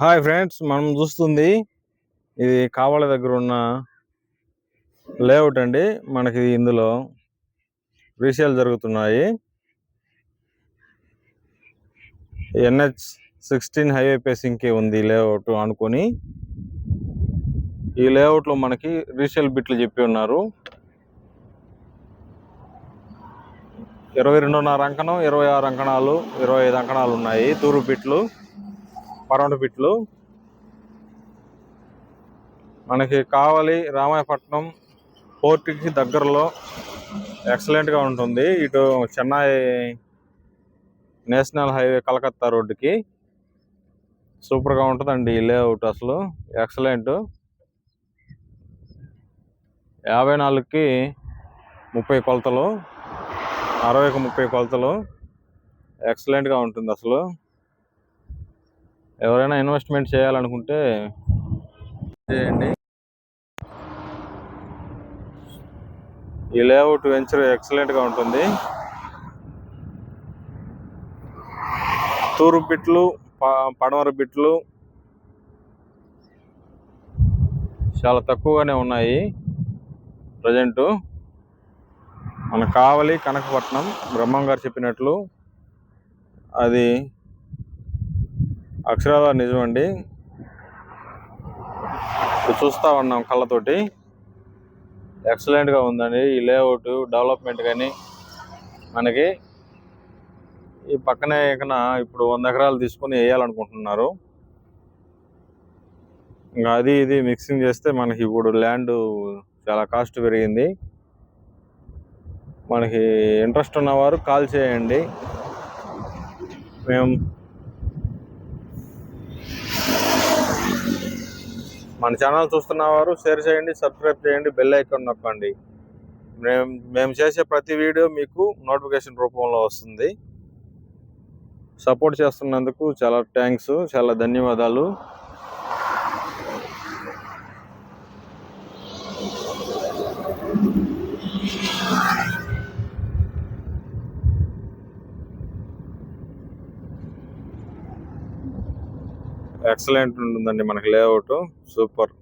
Hi friends మనం చూస్తుంది ఇది కావాల దగ్గర ఉన్న లేఅవుట్ అండి. మనకి ఇందులో రీసేల్ జరుగుతున్నాయి. ఎన్హెచ్ సిక్స్టీన్ హైవే పేసింగ్కి ఉంది లేఅవుట్ అనుకొని. ఈ లేఅవుట్లో మనకి రీసేల్ బిట్లు చెప్పి ఉన్నారు. ఇరవై రెండున్నర అంకణం ఇరవై ఆరు అంకణాలు ఇరవై ఐదు అంకణాలు ఉన్నాయి. తూరు బిట్లు పరమట పిట్లు మనకి కావాలి రామాయపట్నం పోర్ట్కి దగ్గరలో ఎక్సలెంట్గా ఉంటుంది. ఇటు చెన్నై నేషనల్ హైవే కలకత్తా రోడ్డుకి. సూపర్గా ఉంటుందండి ఈ లేఅవుట్ అసలు. ఎక్సలెంట్. యాభై నాలుగుకి ముప్పై కొలతలు అరవైకి ముప్పై కొలతలు. ఎక్సలెంట్గా ఉంటుంది అసలు. ఎవరైనా ఇన్వెస్ట్మెంట్ చేయాలనుకుంటే చేయండి. ఈ లేఅవుట్ వెంచర్ ఎక్సలెంట్గా ఉంటుంది. తూరు బిట్లు పడమర బిట్లు చాలా తక్కువగానే ఉన్నాయి ప్రజెంట్. మనకు కావాలి కనకపట్నం బ్రహ్మం గారు చెప్పినట్లు అది అక్షరాల నిజమండి చూస్తూ ఉన్నాం కళ్ళతోటి. ఎక్సలెంట్గా ఉందండి. ఈ లేఅవుట్ డెవలప్మెంట్ కానీ మనకి ఈ పక్కనే ఇక్కడ ఇప్పుడు వంద ఎకరాలు తీసుకొని వేయాలనుకుంటున్నారు. ఇంకా అది ఇది మిక్సింగ్ చేస్తే మనకి ఇప్పుడు ల్యాండ్ చాలా కాస్ట్ పెరిగింది. మనకి ఇంట్రెస్ట్ ఉన్నవారు కాల్ చేయండి. మేము మన ఛానల్ చూస్తున్న వారు షేర్ చేయండి సబ్స్క్రైబ్ చేయండి బెల్ ఐకాన్ నొక్కండి. మేము మేము చేసే ప్రతి వీడియో మీకు నోటిఫికేషన్ రూపంలో వస్తుంది. సపోర్ట్ చేస్తున్నందుకు చాలా థ్యాంక్స్ చాలా ధన్యవాదాలు. ఎక్సలెంట్ ఉంటుందండి మనకి లేఅవుట్ సూపర్.